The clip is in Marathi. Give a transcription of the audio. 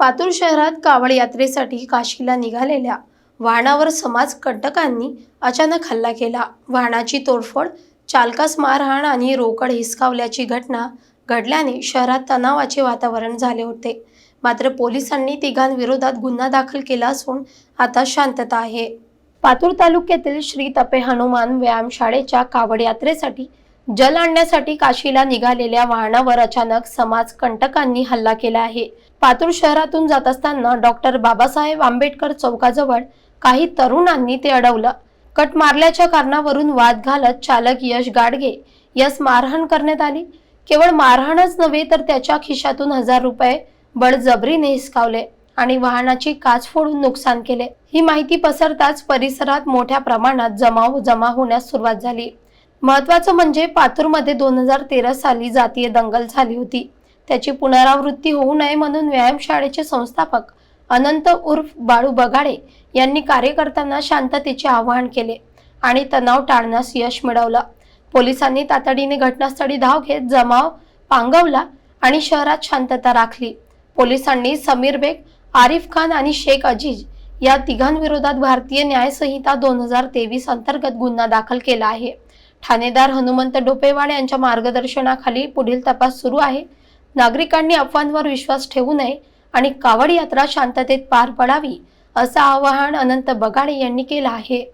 पातूर शहरात कावड यात्रेसाठी काशीला निघालेल्या वाहनावर समाज कंटकांनी अचानक हल्ला केला. वाहनाची तोडफोड चालकास मारहाण आणि रोकड हिसकावल्याची घटना घडल्याने शहरात तणावाचे वातावरण झाले होते. मात्र पोलिसांनी तिघांविरोधात गुन्हा दाखल केला असून आता शांतता आहे. पातूर तालुक्यातील श्री तपे हनुमान व्यायामशाळेच्या कावड यात्रेसाठी जल आणण्यासाठी काशीला निघालेल्या वाहनावर अचानक समाज कंटकांनी हल्ला केला आहे. पातूर शहरातून जात असताना डॉक्टर बाबासाहेब आंबेडकर चौकाजवळ काही तरुणांनी ते अडवलं. कट मारल्याच्या कारणावरून वाद घालत चालक यश गाडगे यास मारहाण करण्यात आली. केवळ मारहाणच नव्हे तर त्याच्या खिशातून हजार रुपये बळजबरीने हिसकावले आणि वाहनाची काच फोडून नुकसान केले. ही माहिती पसरताच परिसरात मोठ्या प्रमाणात जमाव जमा होण्यास सुरुवात झाली. महत्वाचं म्हणजे पातूरमध्ये दोन हजार तेरा साली जातीय दंगल झाली होती. त्याची पुनरावृत्ती होऊ नये म्हणून व्यायामशाळेचे संस्थापक अनंत उर्फ बाळू बगाडे यांनी कार्यकर्त्यांना शांततेचे आवाहन केले आणि तणाव टाळण्यास यश मिळवलं. पोलिसांनी तातडीने घटनास्थळी धाव घेत जमाव पांगवला आणि शहरात शांतता राखली. पोलिसांनी समीर बेग आरिफ खान आणि शेख अजीज या तिघांविरोधात भारतीय न्यायसंहिता दोन हजार तेवीस अंतर्गत गुन्हा दाखल केला आहे. ठाणेदार हनुमंत डोपेवाड यांच्या मार्गदर्शनाखाली पुढील तपास सुरू आहे. नागरिकांनी अफवांवर विश्वास ठेवू नये आणि कावड यात्रा शांततेत पार पडावी असं आवाहन अनंत बगाडे यांनी केलं आहे.